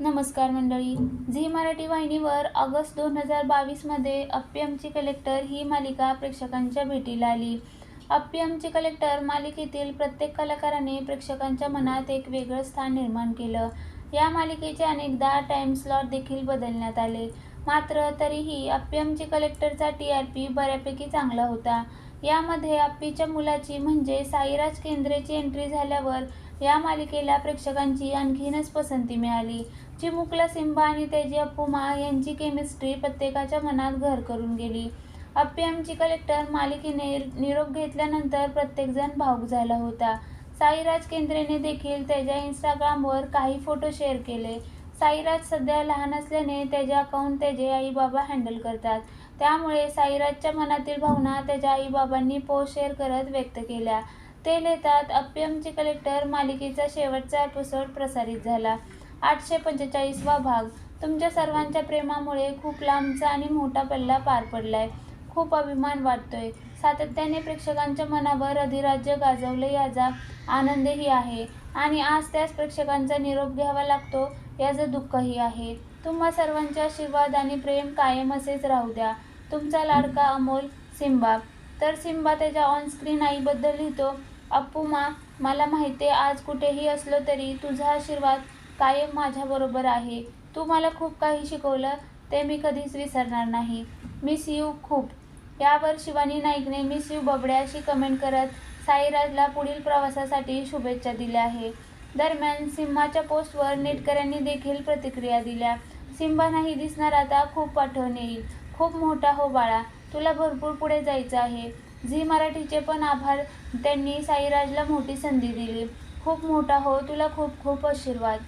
नमस्कार मंडळी. झी मराठी वाहिनीवर ऑगस्ट दोन हजार बावीसमध्ये अप्पियमची कलेक्टर ही मालिका प्रेक्षकांच्या भेटीला आली. अप्पियमची कलेक्टर मालिकेतील प्रत्येक कलाकाराने प्रेक्षकांच्या मनात एक वेगळं स्थान निर्माण केलं. या मालिकेचे अनेकदा टाईम स्लॉट देखील बदलण्यात आले. मात्र तरीही अप्पियमची कलेक्टरचा टी आर पी बऱ्यापैकी चांगला होता. यामध्ये अप्पीच्या मुलाची म्हणजे साईराज केंद्रेची एंट्री झाल्यावर या मालिकेला प्रेक्षकांची आणखीनच पसंती मिळाली. चिमुकला सिम्बा आणि तेजी अप्पुमा यांची केमिस्ट्री प्रत्येकाच्या मनात घर करून गेली. अप्पियमची कलेक्टर मालिकेने निरोप घेतल्यानंतर प्रत्येकजण भावूक झाला होता. साईराज केंद्रेने देखील त्याच्या इंस्टाग्रामवर काही फोटो शेअर केले. साईराज सध्या लहान असल्याने त्याचे अकाउंट त्याचे आई बाबा हँडल करतात. त्यामुळे साईराजच्या मनातील भावना त्याच्या आई बाबांनी पोस्ट शेअर करत व्यक्त केल्या. ते लिहितात अप्पियमचे कलेक्टर मालिकेचा शेवटचा एपिसोड प्रसारित झाला. आठशे पंचेचाळीसवा भाग. तुमच्या सर्वांच्या प्रेमामुळे खूप लांबचा आणि मोठा पल्ला पार पडलाय. खूप अभिमान वाटतोय. सातत्याने प्रेक्षकांच्या मनावर अधिराज्य गाजवलं याचा आनंदही आहे. आणि आज त्याच प्रेक्षकांचा निरोप घ्यावा लागतो. याचं दुःखही आहे तुम्हा सर्वांच्या आशीर्वाद आणि प्रेम कायम असेच राहू द्या. तुमचा लाडका अमोल सिम्बा तर सिम्बा त्याच्या ऑनस्क्रीन आईबद्दल लिहितो अप्पुमा मला माहिती आहे आज कुठेही असलो तरी तुझा आशीर्वाद कायम माझ्याबरोबर आहे. तू मला खूप काही शिकवलं ते मी कधीच विसरणार नाही. मिस यू खूप. यावर शिवानी नाईकने मिस यू बबड्या अशी कमेंट करत साईराजला पुढील प्रवासासाठी शुभेच्छा दिल्या आहे दरम्यान सिम्हाच्या पोस्टवर नेटकऱ्यांनी देखील प्रतिक्रिया दिल्या. सिम्बा नाही दिसणार आता खूप आठवण येईल. खूप मोठा हो बाळा तुला भरपूर पुढे जायचं आहे. झी मराठीचे पण आभार त्यांनी साईराजला मोठी संधी दिली. खूप मोठा हो तुला खूप खूप आशीर्वाद.